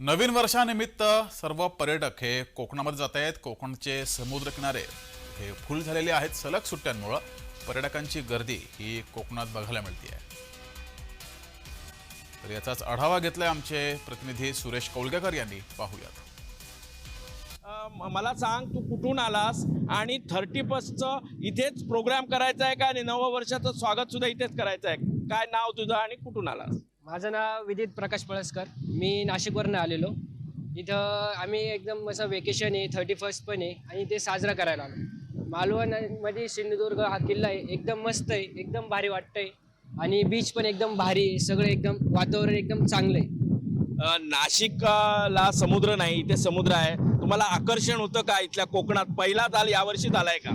नवीन वर्षानिमित्त सर्व पर्यटक हे कोकणामध्ये जात आहेत. कोकणचे समुद्र किनारे हे फुल झालेले आहेत. सलग सुट्ट्यांमुळं पर्यटकांची गर्दी ही कोकणात बघायला मिळते आहे तर याचाच आढावा घेतलाय आमचे प्रतिनिधी सुरेश कौलगेकर यांनी. पाहूयात. मला सांग तू कुठून आलास? आणि थर्टी फर्स्टचं इथेच प्रोग्राम करायचा आहे का? आणि नवं वर्षाचं स्वागत सुद्धा इथेच करायचं आहे काय नाव तुझं आणि कुठून आलास? माझं नाव विदित प्रकाश पळसकर. मी नाशिकवरनं आलेलो. इथं आम्ही एकदम असं वेकेशन आहे थर्टी फर्स्ट पण आहे आणि ते साजरा करायला आलो. मालवणमध्ये सिंधुदुर्ग हा किल्ला आहे एकदम मस्त आहे एकदम भारी वाटतंय. आणि बीच पण एकदम भारी आहे सगळं एकदम वातावरण एकदम चांगलं आहे. नाशिकला समुद्र नाही इथे समुद्र आहे. तुम्हाला आकर्षण होतं का इथल्या कोकणात? पहिलाच आल यावर्षीच आलाय का?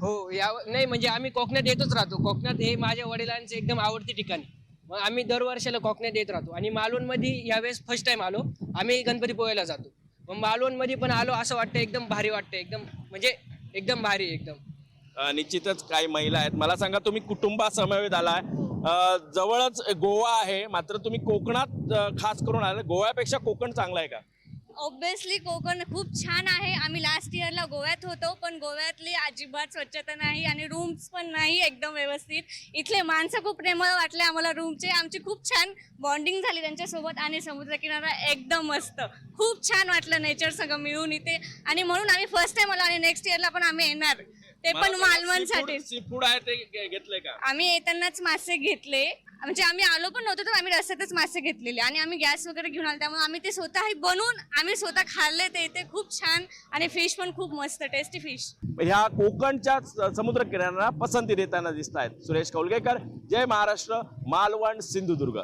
हो या नाही म्हणजे आम्ही कोकणात येतच राहतो. कोकणात हे माझ्या वडिलांचे एकदम आवडते ठिकाण आहे. मग आम्ही दरवर्षाला कोकणात येत राहतो. आणि मालवणमध्ये यावेळेस फर्स्ट टाइम आलो. आम्ही गणपती पोहायला जातो. मग मालवणमध्ये पण आलो असं वाटतं एकदम भारी वाटतं. एकदम म्हणजे एकदम भारी एकदम. अ, निश्चितच काही महिला आहेत. मला सांगा तुम्ही कुटुंबासमवेत आलाय. अ, जवळच गोवा आहे. मात्र तुम्ही कोकणात अ, खास करून आला गोव्यापेक्षा कोकण चांगलं आहे का? ऑब्विसली कोकण खूप छान आहे. आम्ही लास्ट इयरला गोव्यात होतो पण गोव्यातली अजिबात स्वच्छता नाही आणि रूम्स पण नाही एकदम व्यवस्थित. इथले माणसं खूप प्रेमळ वाटले आम्हाला रूमचे आमची खूप छान बॉन्डिंग झाली त्यांच्यासोबत आणि समुद्रकिनारा एकदम मस्त. खूप छान वाटलं नेचर सगळं मिळून इथे. आणि म्हणून आम्ही फर्स्ट टाइम आलो आणि नेक्स्ट इयरला पण आम्ही येणार. ते पण मालवणसाठी. सी फूड आहे ते घे- घेतलंय का? आम्ही येतानाच मासे घेतले. म्हणजे आम्ही आलो पण नव्हतो तर आम्ही रस्त्यातच मासे घेतलेले. आणि आम्ही गॅस वगैरे घेऊन आलो त्यामुळे आम्ही ते स्वतः बनवून आम्ही स्वतः खाल्ले ते इथे खूप छान. आणि फिश पण खूप मस्त टेस्टी फिश ह्या कोकणच्या समुद्र किनाऱ्यांना पसंती देताना दिसत आहेत सुरेश कौलगेकर जय महाराष्ट्र मालवण सिंधुदुर्ग.